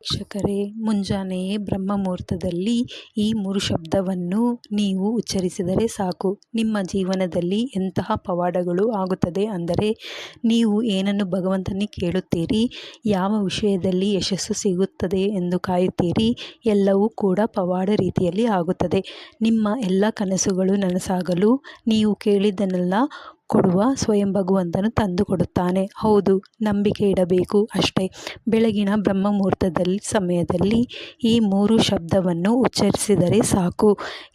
ವೀಕ್ಷಕರೇ, ಮುಂಜಾನೆಯೇ ಬ್ರಹ್ಮ ಮುಹೂರ್ತದಲ್ಲಿ ಈ ಮೂರು ಶಬ್ದವನ್ನು ನೀವು ಉಚ್ಚರಿಸಿದರೆ ಸಾಕು. ನಿಮ್ಮ ಜೀವನದಲ್ಲಿ ಎಂತಹ ಪವಾಡಗಳು ಆಗುತ್ತದೆ ಅಂದರೆ, ನೀವು ಏನನ್ನು ಭಗವಂತನಿಗೆ ಕೇಳುತ್ತೀರಿ, ಯಾವ ವಿಷಯದಲ್ಲಿ ಯಶಸ್ಸು ಸಿಗುತ್ತದೆ ಎಂದು ಕಾಯುತ್ತೀರಿ, ಎಲ್ಲವೂ ಕೂಡ ಪವಾಡ ರೀತಿಯಲ್ಲಿ ಆಗುತ್ತದೆ. ನಿಮ್ಮ ಎಲ್ಲ ಕನಸುಗಳು ನನಸಾಗಲು ನೀವು ಕೇಳಿದ್ದನ್ನೆಲ್ಲ ಕೊಡುವ ಸ್ವಯಂ ಭಗವಂತನು ತಂದು ಕೊಡುತ್ತಾನೆ ಹೌದು, ನಂಬಿಕೆ ಇಡಬೇಕು ಅಷ್ಟೇ. ಬೆಳಗಿನ ಬ್ರಹ್ಮ ಮುಹೂರ್ತದಲ್ಲಿ ಸಮಯದಲ್ಲಿ ಈ ಮೂರು ಶಬ್ದವನ್ನು ಉಚ್ಚರಿಸಿದರೆ ಸಾಕು.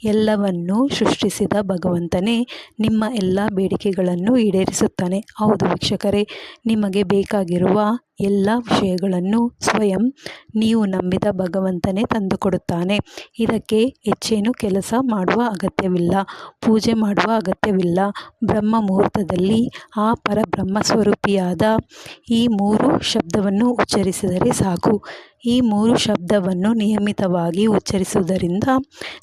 ಎಲ್ಲವನ್ನು ಸೃಷ್ಟಿಸಿದ ಭಗವಂತನೇ ನಿಮ್ಮ ಎಲ್ಲ ಬೇಡಿಕೆಗಳನ್ನು ಈಡೇರಿಸುತ್ತಾನೆ. ಹೌದು ವೀಕ್ಷಕರೇ, ನಿಮಗೆ ಬೇಕಾಗಿರುವ ಎಲ್ಲ ವಿಷಯಗಳನ್ನು ಸ್ವಯಂ ನೀವು ನಂಬಿದ ಭಗವಂತನೇ ತಂದುಕೊಡುತ್ತಾನೆ. ಇದಕ್ಕೆ ಹೆಚ್ಚೇನು ಕೆಲಸ ಮಾಡುವ ಅಗತ್ಯವಿಲ್ಲ, ಪೂಜೆ ಮಾಡುವ ಅಗತ್ಯವಿಲ್ಲ. ಬ್ರಹ್ಮ ಮುಹೂರ್ತದಲ್ಲಿ ಆ ಪರಬ್ರಹ್ಮ ಸ್ವರೂಪಿಯಾದ ಈ ಮೂರು ಶಬ್ದವನ್ನು ಉಚ್ಚರಿಸಿದರೆ ಸಾಕು. ಈ ಮೂರು ಶಬ್ದವನ್ನು ನಿಯಮಿತವಾಗಿ ಉಚ್ಚರಿಸುವುದರಿಂದ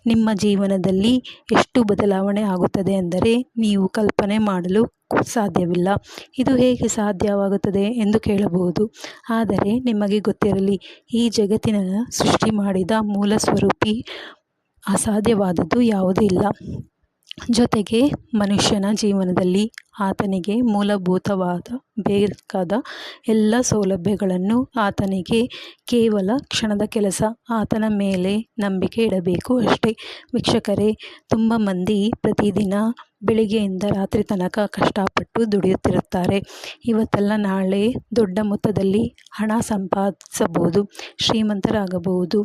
ನಿಮ್ಮ ಜೀವನದಲ್ಲಿ ಎಷ್ಟು ಬದಲಾವಣೆ ಆಗುತ್ತದೆ ಅಂದರೆ ನೀವು ಕಲ್ಪನೆ ಮಾಡಲು ಸಾಧ್ಯವಿಲ್ಲ. ಇದು ಹೇಗೆ ಸಾಧ್ಯವಾಗುತ್ತದೆ ಎಂದು ಕೇಳಬಹುದು. ಆದರೆ ನಿಮಗೆ ಗೊತ್ತಿರಲಿ, ಈ ಜಗತ್ತಿನ ಸೃಷ್ಟಿ ಮಾಡಿದ ಮೂಲ ಸ್ವರೂಪಿ ಅಸಾಧ್ಯವಾದದ್ದು ಯಾವುದೂ ಇಲ್ಲ. ಜೊತೆಗೆ ಮನುಷ್ಯನ ಜೀವನದಲ್ಲಿ ಆತನಿಗೆ ಮೂಲಭೂತವಾದ, ಬೇಕಾದ ಎಲ್ಲ ಸೌಲಭ್ಯಗಳನ್ನು ಆತನಿಗೆ ಕೇವಲ ಕ್ಷಣದ ಕೆಲಸ, ಆತನ ಮೇಲೆ ನಂಬಿಕೆ ಇಡಬೇಕು ಅಷ್ಟೇ. ವೀಕ್ಷಕರೇ, ತುಂಬ ಮಂದಿ ಪ್ರತಿದಿನ ಬೆಳಿಗ್ಗೆಯಿಂದ ರಾತ್ರಿ ತನಕ ಕಷ್ಟಪಟ್ಟು ದುಡಿಯುತ್ತಿರುತ್ತಾರೆ. ಇವತ್ತಲ್ಲ ನಾಳೆ ದೊಡ್ಡ ಮೊತ್ತದಲ್ಲಿ ಹಣ ಸಂಪಾದಿಸಬಹುದು, ಶ್ರೀಮಂತರಾಗಬಹುದು.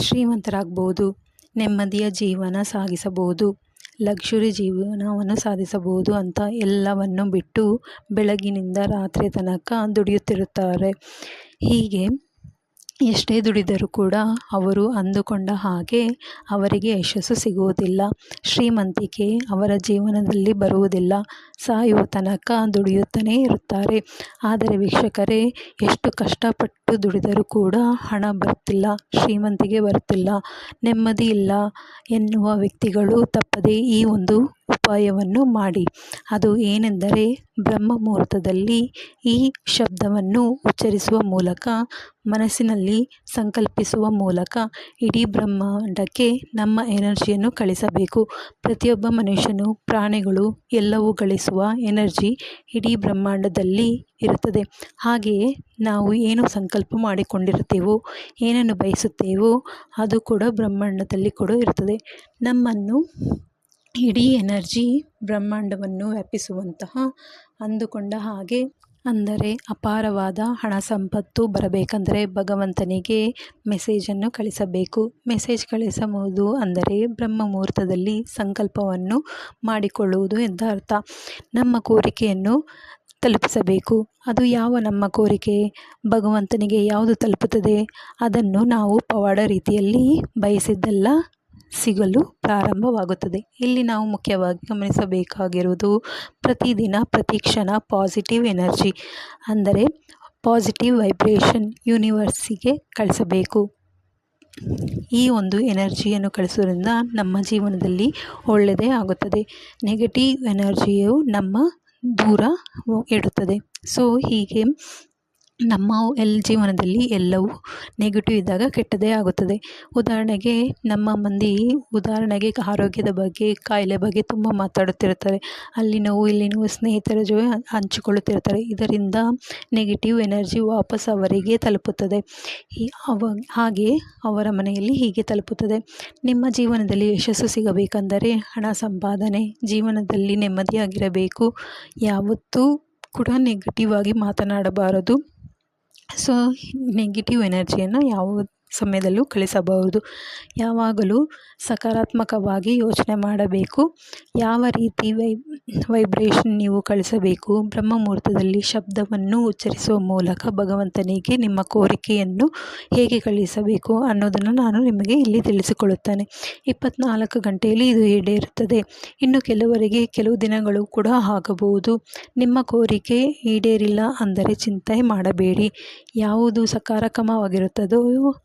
ಶ್ರೀಮಂತರಾಗ್ಬೋದು, ನೆಮ್ಮದಿಯ ಜೀವನ ಸಾಗಿಸಬಹುದು ಲಕ್ಷುರಿ ಜೀವನವನ್ನು ಸಾಧಿಸಬಹುದು ಅಂತ ಎಲ್ಲವನ್ನು ಬಿಟ್ಟು ಬೆಳಗಿನಿಂದ ರಾತ್ರಿ ತನಕ ದುಡಿಯುತ್ತಿರುತ್ತಾರೆ. ಹೀಗೆ ಎಷ್ಟೇ ದುಡಿದರೂ ಕೂಡ ಅವರು ಅಂದುಕೊಂಡ ಹಾಗೆ ಅವರಿಗೆ ಯಶಸ್ಸು ಸಿಗುವುದಿಲ್ಲ. ಶ್ರೀಮಂತಿಕೆ ಅವರ ಜೀವನದಲ್ಲಿ ಬರುವುದಿಲ್ಲ. ಸಾಯುವ ತನಕ ದುಡಿಯುತ್ತಲೇ ಇರುತ್ತಾರೆ. ಆದರೆ ವೀಕ್ಷಕರೇ, ಎಷ್ಟು ಕಷ್ಟಪಟ್ಟು ದುಡಿದರೂ ಕೂಡ ಹಣ ಬರ್ತಿಲ್ಲ ಶ್ರೀಮಂತಿಕೆ ಬರ್ತಿಲ್ಲ, ನೆಮ್ಮದಿ ಇಲ್ಲ ಎನ್ನುವ ವ್ಯಕ್ತಿಗಳು ತಪ್ಪದೇ ಈ ಒಂದು ಉಪಾಯವನ್ನು ಮಾಡಿ. ಅದು ಏನೆಂದರೆ ಬ್ರಹ್ಮ ಮುಹೂರ್ತದಲ್ಲಿ ಈ ಶಬ್ದವನ್ನು ಉಚ್ಚರಿಸುವ ಮೂಲಕ, ಮನಸ್ಸಿನಲ್ಲಿ ಸಂಕಲ್ಪಿಸುವ ಮೂಲಕ ಇಡೀ ಬ್ರಹ್ಮಾಂಡಕ್ಕೆ ನಮ್ಮ ಎನರ್ಜಿಯನ್ನು ಕಳಿಸಬೇಕು. ಪ್ರತಿಯೊಬ್ಬ ಮನುಷ್ಯನು ಪ್ರಾಣಿಗಳು ಎಲ್ಲವೂ ಗಳಿಸುವ ಎನರ್ಜಿ ಇಡೀ ಬ್ರಹ್ಮಾಂಡದಲ್ಲಿ ಇರುತ್ತದೆ. ಹಾಗೆಯೇ ನಾವು ಏನು ಸಂಕಲ್ಪ ಮಾಡಿಕೊಂಡಿರುತ್ತೇವೋ, ಏನನ್ನು ಬಯಸುತ್ತೇವೋ, ಅದು ಕೂಡ ಬ್ರಹ್ಮಾಂಡದಲ್ಲಿ ಕೂಡ ಇರುತ್ತದೆ. ನಮ್ಮನ್ನು ಇಡೀ ಎನರ್ಜಿ ಬ್ರಹ್ಮಾಂಡವನ್ನು ವ್ಯಾಪಿಸುವಂತಹ ಅಂದುಕೊಂಡ ಹಾಗೆ, ಅಂದರೆ ಅಪಾರವಾದ ಹಣ ಸಂಪತ್ತು ಬರಬೇಕೆಂದರೆ ಭಗವಂತನಿಗೆ ಮೆಸೇಜನ್ನು ಕಳಿಸಬೇಕು. ಮೆಸೇಜ್ ಕಳಿಸಬಹುದು ಅಂದರೆ ಬ್ರಹ್ಮ ಮುಹೂರ್ತದಲ್ಲಿ ಸಂಕಲ್ಪವನ್ನು ಮಾಡಿಕೊಳ್ಳುವುದು ಎಂದ ಅರ್ಥ. ನಮ್ಮ ಕೋರಿಕೆಯನ್ನು ತಲುಪಿಸಬೇಕು. ಅದು ಯಾವ ನಮ್ಮ ಕೋರಿಕೆ? ಭಗವಂತನಿಗೆ ಯಾವುದು ತಲುಪುತ್ತದೆ? ಅದನ್ನು ನಾವು ಪವಾಡ ರೀತಿಯಲ್ಲಿ ಬಯಸಿದ್ದೆಲ್ಲ ಸಿಗಲು ಪ್ರಾರಂಭವಾಗುತ್ತದೆ. ಇಲ್ಲಿ ನಾವು ಮುಖ್ಯವಾಗಿ ಗಮನಿಸಬೇಕಾಗಿರುವುದು ಪ್ರತಿದಿನ ಪ್ರತಿ ಕ್ಷಣ ಪಾಸಿಟಿವ್ ಎನರ್ಜಿ ಅಂದರೆ ಪಾಸಿಟಿವ್ ವೈಬ್ರೇಷನ್ ಯೂನಿವರ್ಸಿಗೆ ಕಳಿಸಬೇಕು. ಈ ಒಂದು ಎನರ್ಜಿಯನ್ನು ಕಳಿಸೋದ್ರಿಂದ ನಮ್ಮ ಜೀವನದಲ್ಲಿ ಒಳ್ಳೆಯದೇ ಆಗುತ್ತದೆ. ನೆಗೆಟಿವ್ ಎನರ್ಜಿಯು ನಮ್ಮ ದೂರ ಇಡುತ್ತದೆ ಸೊ ಹೀಗೆ ನಮ್ಮ ಎಲ್ ಜೀವನದಲ್ಲಿ ಎಲ್ಲವೂ ನೆಗೆಟಿವ್ ಇದ್ದಾಗ ಕೆಟ್ಟದೇ ಆಗುತ್ತದೆ. ಉದಾಹರಣೆಗೆ ನಮ್ಮ ಮಂದಿ ಉದಾಹರಣೆಗೆ ಆರೋಗ್ಯದ ಬಗ್ಗೆ, ಕಾಯಿಲೆ ಬಗ್ಗೆ ತುಂಬ ಮಾತಾಡುತ್ತಿರುತ್ತಾರೆ. ಅಲ್ಲಿ ನೋವು, ಇಲ್ಲಿ ನೋವು ಸ್ನೇಹಿತರ ಜೊತೆ ಹಂಚಿಕೊಳ್ಳುತ್ತಿರುತ್ತಾರೆ. ಇದರಿಂದ ನೆಗೆಟಿವ್ ಎನರ್ಜಿ ವಾಪಸ್ ಅವರಿಗೆ ತಲುಪುತ್ತದೆ. ಅವ, ಹಾಗೆ ಅವರ ಮನೆಯಲ್ಲಿ ಹೀಗೆ ತಲುಪುತ್ತದೆ. ನಿಮ್ಮ ಜೀವನದಲ್ಲಿ ಯಶಸ್ಸು ಸಿಗಬೇಕೆಂದರೆ ಹಣ ಸಂಪಾದನೆ, ಜೀವನದಲ್ಲಿ ನೆಮ್ಮದಿಯಾಗಿರಬೇಕು. ಯಾವತ್ತೂ ಕೂಡ ನೆಗೆಟಿವ್ ಆಗಿ ಮಾತನಾಡಬಾರದು. ಸೊ ನೆಗೆಟಿವ್ ಎನರ್ಜಿಯನ್ನು ಯಾವ ಸಮಯದಲ್ಲೂ ಕಳಿಸಬಹುದು. ಯಾವಾಗಲೂ ಸಕಾರಾತ್ಮಕವಾಗಿ ಯೋಚನೆ ಮಾಡಬೇಕು. ಯಾವ ರೀತಿ ವೈ ವೈಬ್ರೇಷನ್ ನೀವು ಕಳಿಸಬೇಕು. ಬ್ರಹ್ಮ ಮುಹೂರ್ತದಲ್ಲಿ ಶಬ್ದವನ್ನು ಉಚ್ಚರಿಸುವ ಮೂಲಕ ಭಗವಂತನಿಗೆ ನಿಮ್ಮ ಕೋರಿಕೆಯನ್ನು ಹೇಗೆ ಕಳಿಸಬೇಕು ಅನ್ನೋದನ್ನು ನಾನು ನಿಮಗೆ ಇಲ್ಲಿ ತಿಳಿಸಿಕೊಳ್ಳುತ್ತೇನೆ. ಇಪ್ಪತ್ನಾಲ್ಕು ಗಂಟೆಯಲ್ಲಿ ಇದು ಈಡೇರುತ್ತದೆ. ಇನ್ನು ಕೆಲವರಿಗೆ ಕೆಲವು ದಿನಗಳು ಕೂಡ ಆಗಬಹುದು. ನಿಮ್ಮ ಕೋರಿಕೆ ಈಡೇರಿಲ್ಲ ಅಂದರೆ ಚಿಂತೆ ಮಾಡಬೇಡಿ. ಯಾವುದು ಸಕಾರಕಮವಾಗಿರುತ್ತದೋ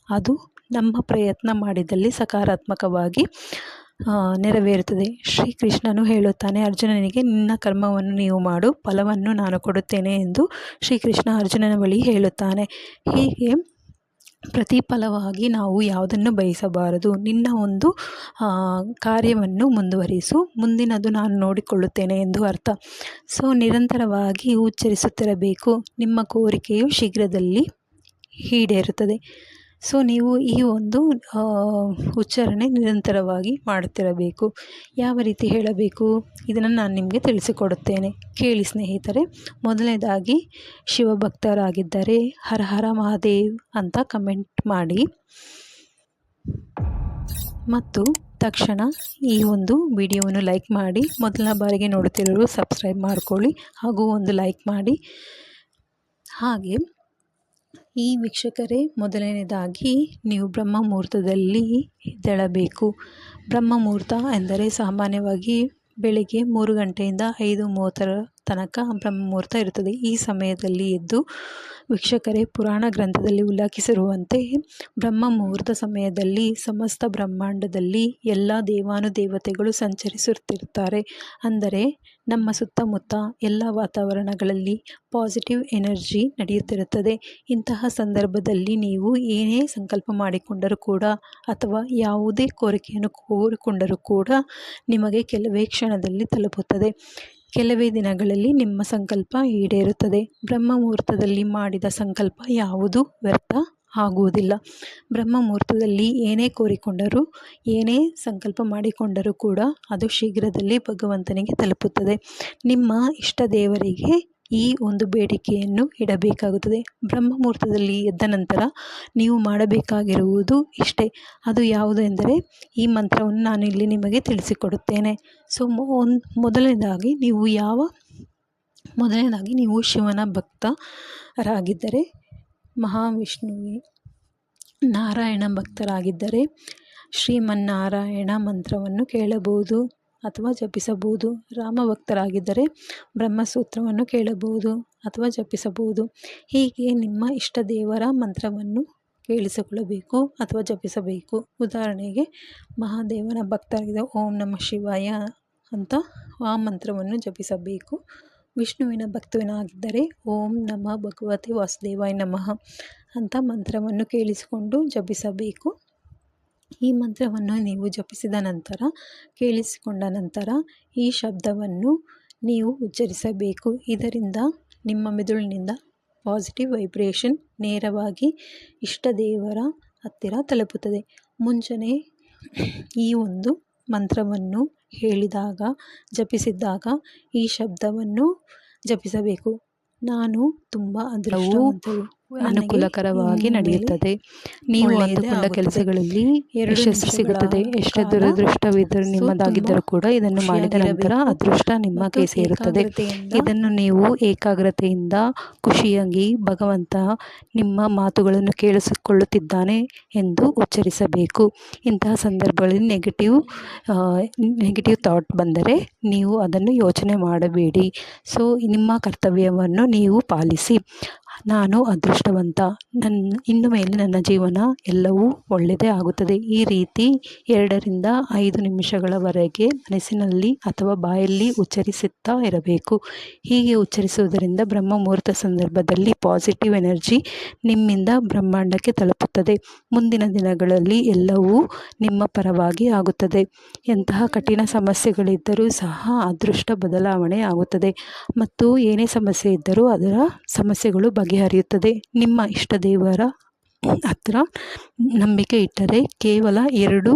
ಅದು ನಮ್ಮ ಪ್ರಯತ್ನ ಮಾಡಿದಲ್ಲಿ ಸಕಾರಾತ್ಮಕವಾಗಿ ನೆರವೇರುತ್ತದೆ. ಶ್ರೀಕೃಷ್ಣನು ಹೇಳುತ್ತಾನೆ, ಅರ್ಜುನನಿಗೆ ನಿನ್ನ ಕರ್ಮವನ್ನು ನೀವು ಮಾಡು, ಫಲವನ್ನು ನಾನು ಕೊಡುತ್ತೇನೆ ಎಂದು ಶ್ರೀಕೃಷ್ಣ ಅರ್ಜುನನ ಬಳಿ ಹೇಳುತ್ತಾನೆ. ಹೀಗೆ ಪ್ರತಿಫಲವಾಗಿ ನಾವು ಯಾವುದನ್ನು ಬಯಸಬಾರದು? ನಿನ್ನ ಒಂದು ಕಾರ್ಯವನ್ನು ಮುಂದುವರಿಸು, ಮುಂದಿನದು ನಾನು ನೋಡಿಕೊಳ್ಳುತ್ತೇನೆ ಎಂದು ಅರ್ಥ. ಸೊ, ನಿರಂತರವಾಗಿ ಉಚ್ಚರಿಸುತ್ತಿರಬೇಕು. ನಿಮ್ಮ ಕೋರಿಕೆಯು ಶೀಘ್ರದಲ್ಲಿ ಈಡೇರುತ್ತದೆ. ಸೊ ನೀವು ಈ ಒಂದು ಉಚ್ಚಾರಣೆ ನಿರಂತರವಾಗಿ ಮಾಡುತ್ತಿರಬೇಕು. ಯಾವ ರೀತಿ ಹೇಳಬೇಕು? ಇದನ್ನು ನಾನು ನಿಮಗೆ ತಿಳಿಸಿಕೊಡುತ್ತೇನೆ. ಕೇಳಿ ಸ್ನೇಹಿತರೆ, ಮೊದಲನೇದಾಗಿ ಶಿವಭಕ್ತರಾಗಿದ್ದರೆ ಹರ ಹರ ಮಹಾದೇವ್ ಅಂತ ಕಮೆಂಟ್ ಮಾಡಿ. ಮತ್ತು ತಕ್ಷಣ ಈ ಒಂದು ವಿಡಿಯೋವನ್ನು ಲೈಕ್ ಮಾಡಿ, ಮೊದಲ ಬಾರಿಗೆ ನೋಡುತ್ತಿರೋರು ಸಬ್ಸ್ಕ್ರೈಬ್ ಮಾಡ್ಕೊಳ್ಳಿ ಹಾಗೂ ಒಂದು ಲೈಕ್ ಮಾಡಿ. ಹಾಗೆ ಈ ವೀಕ್ಷಕರೇ ಮೊದಲನೇದಾಗಿ ನೀವು ಬ್ರಹ್ಮ ಮುಹೂರ್ತದಲ್ಲಿ ಎದ್ದೇಳಬೇಕು. ಬ್ರಹ್ಮ ಮುಹೂರ್ತ ಎಂದರೆ ಸಾಮಾನ್ಯವಾಗಿ ಬೆಳಿಗ್ಗೆ ಮೂರು ಗಂಟೆಯಿಂದ ಐದು ಮೂವತ್ತರ ತನಕ ಬ್ರಹ್ಮ ಮುಹೂರ್ತ ಇರುತ್ತದೆ. ಈ ಸಮಯದಲ್ಲಿ ಎದ್ದು ವೀಕ್ಷಕರೇ, ಪುರಾಣ ಗ್ರಂಥದಲ್ಲಿ ಉಲ್ಲೇಖಿಸಿರುವಂತೆ ಬ್ರಹ್ಮ ಮುಹೂರ್ತ ಸಮಯದಲ್ಲಿ ಸಮಸ್ತ ಬ್ರಹ್ಮಾಂಡದಲ್ಲಿ ಎಲ್ಲ ದೇವಾನುದೇವತೆಗಳು ಸಂಚರಿಸುತ್ತಿರುತ್ತಾರೆ. ಅಂದರೆ ನಮ್ಮ ಸುತ್ತಮುತ್ತ ಎಲ್ಲ ವಾತಾವರಣಗಳಲ್ಲಿ ಪಾಸಿಟಿವ್ ಎನರ್ಜಿ ನಡೆಯುತ್ತಿರುತ್ತದೆ. ಇಂತಹ ಸಂದರ್ಭದಲ್ಲಿ ನೀವು ಏನೇ ಸಂಕಲ್ಪ ಮಾಡಿಕೊಂಡರೂ ಕೂಡ ಅಥವಾ ಯಾವುದೇ ಕೋರಿಕೆಯನ್ನು ಕೋರಿಕೊಂಡರೂ ಕೂಡ ನಿಮಗೆ ಕೆಲವೇ ಕ್ಷಣದಲ್ಲಿ ತಲುಪುತ್ತದೆ. ಕೆಲವೇ ದಿನಗಳಲ್ಲಿ ನಿಮ್ಮ ಸಂಕಲ್ಪ ಈಡೇರುತ್ತದೆ. ಬ್ರಹ್ಮ ಮುಹೂರ್ತದಲ್ಲಿ ಮಾಡಿದ ಸಂಕಲ್ಪ ಯಾವುದು ವ್ಯರ್ಥ ಆಗುವುದಿಲ್ಲ. ಬ್ರಹ್ಮ ಮುಹೂರ್ತದಲ್ಲಿ ಏನೇ ಕೋರಿಕೊಂಡರೂ, ಏನೇ ಸಂಕಲ್ಪ ಮಾಡಿಕೊಂಡರೂ ಕೂಡ ಅದು ಶೀಘ್ರದಲ್ಲಿ ಭಗವಂತನಿಗೆ ತಲುಪುತ್ತದೆ. ನಿಮ್ಮ ಇಷ್ಟ ದೇವರಿಗೆ ಈ ಒಂದು ಬೇಡಿಕೆಯನ್ನು ಇಡಬೇಕಾಗುತ್ತದೆ. ಬ್ರಹ್ಮ ಮುಹೂರ್ತದಲ್ಲಿ ಎದ್ದ ನಂತರ ನೀವು ಮಾಡಬೇಕಾಗಿರುವುದು ಇಷ್ಟೇ. ಅದು ಯಾವುದು ಎಂದರೆ ಈ ಮಂತ್ರವನ್ನು ನಾನು ಇಲ್ಲಿ ನಿಮಗೆ ತಿಳಿಸಿಕೊಡುತ್ತೇನೆ. ಸೊ ಮೊದಲನೇದಾಗಿ ನೀವು ಯಾವ, ಮೊದಲನೇದಾಗಿ ನೀವು ಶಿವನ ಭಕ್ತರಾಗಿದ್ದರೆ ಮಹಾವಿಷ್ಣುವೆ ನಾರಾಯಣ ಭಕ್ತರಾಗಿದ್ದರೆ ಶ್ರೀಮನ್ನಾರಾಯಣ ಮಂತ್ರವನ್ನು ಕೇಳಬಹುದು. ಅಥವಾ ಜಪಿಸಬಹುದು. ರಾಮ ಭಕ್ತರಾಗಿದ್ದರೆ ಬ್ರಹ್ಮಸೂತ್ರವನ್ನು ಕೇಳಬಹುದು ಅಥವಾ ಜಪಿಸಬಹುದು. ಹೀಗೆ ನಿಮ್ಮ ಇಷ್ಟ ದೇವರ ಮಂತ್ರವನ್ನು ಕೇಳಿಸಿಕೊಳ್ಳಬೇಕು ಅಥವಾ ಜಪಿಸಬೇಕು. ಉದಾಹರಣೆಗೆ, ಮಹಾದೇವನ ಭಕ್ತರಾಗಿದ್ದ ಓಂ ನಮಃ ಶಿವಾಯ ಅಂತ ಆ ಮಂತ್ರವನ್ನು ಜಪಿಸಬೇಕು. ವಿಷ್ಣುವಿನ ಭಕ್ತವಿನಾಗಿದ್ದರೆ ಓಂ ನಮಃ ಭಗವತಿ ವಾಸುದೇವಾಯ ನಮಃ ಅಂತ ಮಂತ್ರವನ್ನು ಕೇಳಿಸಿಕೊಂಡು ಜಪಿಸಬೇಕು. ಈ ಮಂತ್ರವನ್ನು ನೀವು ಜಪಿಸಿದ ನಂತರ, ಕೇಳಿಸಿಕೊಂಡ ನಂತರ ಈ ಶಬ್ದವನ್ನು ನೀವು ಉಚ್ಚರಿಸಬೇಕು. ಇದರಿಂದ ನಿಮ್ಮ ಮೆದುಳಿನಿಂದ ಪಾಸಿಟಿವ್ ವೈಬ್ರೇಷನ್ ನೇರವಾಗಿ ಇಷ್ಟ ದೇವರ ಹತ್ತಿರ ತಲುಪುತ್ತದೆ. ಮುಂಚೆನೇ ಈ ಒಂದು ಮಂತ್ರವನ್ನು ಹೇಳಿದಾಗ, ಜಪಿಸಿದ್ದಾಗ ಈ ಶಬ್ದವನ್ನು ಜಪಿಸಬೇಕು. ನಾನು ತುಂಬ ಅದೃಷ್ಟವಂತಳು. ಅನುಕೂಲಕರವಾಗಿ ನಡೆಯುತ್ತದೆ. ನೀವು ಅಂದುಕೊಂಡ ಕೆಲಸಗಳಲ್ಲಿ ಯಶಸ್ಸು ಸಿಗುತ್ತದೆ. ಎಷ್ಟೇ ದುರದೃಷ್ಟವಿದ್ದರೂ ನಿಮ್ಮದಾಗಿದ್ದರೂ ಕೂಡ ಇದನ್ನು ಮಾಡಿದ ನಂತರ ಅದೃಷ್ಟ ನಿಮ್ಮ ಕೈ ಸೇರುತ್ತದೆ ಇದನ್ನು ನೀವು ಏಕಾಗ್ರತೆಯಿಂದ ಖುಷಿಯಾಗಿ ಭಗವಂತ ನಿಮ್ಮ ಮಾತುಗಳನ್ನು ಕೇಳಿಸಿಕೊಳ್ಳುತ್ತಿದ್ದಾನೆ ಎಂದು ಉಚ್ಚರಿಸಬೇಕು. ಇಂತಹ ಸಂದರ್ಭಗಳಲ್ಲಿ ನೆಗೆಟಿವ್ ನೆಗೆಟಿವ್ ಥಾಟ್ ಬಂದರೆ ನೀವು ಅದನ್ನು ಯೋಚನೆ ಮಾಡಬೇಡಿ. ಸೊ ನಿಮ್ಮ ಕರ್ತವ್ಯವನ್ನು ನೀವು ಪಾಲಿಸಿ. ನಾನು ಅದೃಷ್ಟವಂತ. ನನ್ನ ಇನ್ನು ಮೇಲೆ ನನ್ನ ಜೀವನ ಎಲ್ಲವೂ ಒಳ್ಳೆಯದೇ ಆಗುತ್ತದೆ. ಈ ರೀತಿ ಎರಡರಿಂದ ಐದು ನಿಮಿಷಗಳವರೆಗೆ ಮನಸ್ಸಿನಲ್ಲಿ ಅಥವಾ ಬಾಯಲ್ಲಿ ಉಚ್ಚರಿಸುತ್ತಾ ಇರಬೇಕು. ಹೀಗೆ ಉಚ್ಚರಿಸುವುದರಿಂದ ಬ್ರಹ್ಮ ಮುಹೂರ್ತ ಸಂದರ್ಭದಲ್ಲಿ ಪಾಸಿಟಿವ್ ಎನರ್ಜಿ ನಿಮ್ಮಿಂದ ಬ್ರಹ್ಮಾಂಡಕ್ಕೆ ತಲುಪುತ್ತದೆ. ಮುಂದಿನ ದಿನಗಳಲ್ಲಿ ಎಲ್ಲವೂ ನಿಮ್ಮ ಪರವಾಗಿ ಆಗುತ್ತದೆ. ಎಂತಹ ಕಠಿಣ ಸಮಸ್ಯೆಗಳಿದ್ದರೂ ಸಹ ಅದೃಷ್ಟ ಬದಲಾವಣೆ ಆಗುತ್ತದೆ. ಮತ್ತು ಏನೇ ಸಮಸ್ಯೆ ಇದ್ದರೂ ಅದರ ಸಮಸ್ಯೆಗಳು ಬಗೆಹರಿಯುತ್ತದೆ ನಿಮ್ಮ ಇಷ್ಟ ದೇವರ ಹತ್ರ ನಂಬಿಕೆ ಇಟ್ಟರೆ ಕೇವಲ ಎರಡು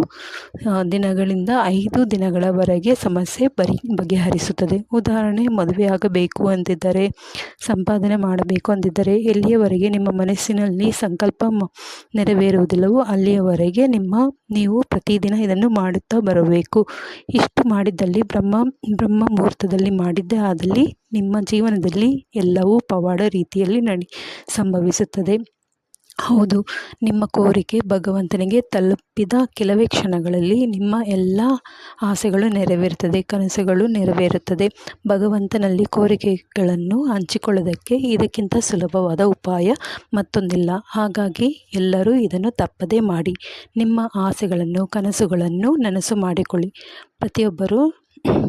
ದಿನಗಳಿಂದ ಐದು ದಿನಗಳವರೆಗೆ ಸಮಸ್ಯೆ ಬರಿ, ಬಗೆಹರಿಸುತ್ತದೆ. ಉದಾಹರಣೆ, ಮದುವೆ ಆಗಬೇಕು ಅಂತಿದ್ದರೆ ಸಂಪಾದನೆ ಮಾಡಬೇಕು ಅಂತಿದ್ದರೆ ಎಲ್ಲಿಯವರೆಗೆ ನಿಮ್ಮ ಮನಸ್ಸಿನಲ್ಲಿ ಸಂಕಲ್ಪ ನೆರವೇರುವುದಿಲ್ಲವೋ ಅಲ್ಲಿಯವರೆಗೆ ನಿಮ್ಮ, ನೀವು ಪ್ರತಿದಿನ ಇದನ್ನು ಮಾಡುತ್ತಾ ಬರಬೇಕು. ಇಷ್ಟು ಮಾಡಿದ್ದಲ್ಲಿ ಬ್ರಹ್ಮ ಬ್ರಹ್ಮ ಮುಹೂರ್ತದಲ್ಲಿ ಮಾಡಿದ್ದೇ, ಆದಲ್ಲಿ ನಿಮ್ಮ ಜೀವನದಲ್ಲಿ ಎಲ್ಲವೂ ಪವಾಡ ರೀತಿಯಲ್ಲಿ ನಡಿ, ಸಂಭವಿಸುತ್ತದೆ. ಹೌದು. ನಿಮ್ಮ ಕೋರಿಕೆ ಭಗವಂತನಿಗೆ ತಲುಪಿದ ಕೆಲವೇ ಕ್ಷಣಗಳಲ್ಲಿ ನಿಮ್ಮ ಎಲ್ಲ ಆಸೆಗಳು ನೆರವೇರುತ್ತದೆ, ಕನಸುಗಳು ನೆರವೇರುತ್ತದೆ. ಭಗವಂತನಲ್ಲಿ ಕೋರಿಕೆಗಳನ್ನು ಹಂಚಿಕೊಳ್ಳೋದಕ್ಕೆ ಇದಕ್ಕಿಂತ ಸುಲಭವಾದ ಉಪಾಯ ಮತ್ತೊಂದಿಲ್ಲ. ಹಾಗಾಗಿ ಎಲ್ಲರೂ ಇದನ್ನು ತಪ್ಪದೇ ಮಾಡಿ. ನಿಮ್ಮ ಆಸೆಗಳನ್ನು, ಕನಸುಗಳನ್ನು ನನಸು ಮಾಡಿಕೊಳ್ಳಿ. ಪ್ರತಿಯೊಬ್ಬರೂ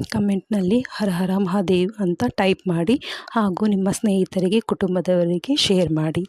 ಕಮೆಂಟ್ನಲ್ಲಿ ಹರ ಹರ ಮಹಾದೇವ್ ಅಂತ ಟೈಪ್ ಮಾಡಿ ಹಾಗೂ ನಿಮ್ಮ ಸ್ನೇಹಿತರಿಗೆ, ಕುಟುಂಬದವರಿಗೆ ಶೇರ್ ಮಾಡಿ.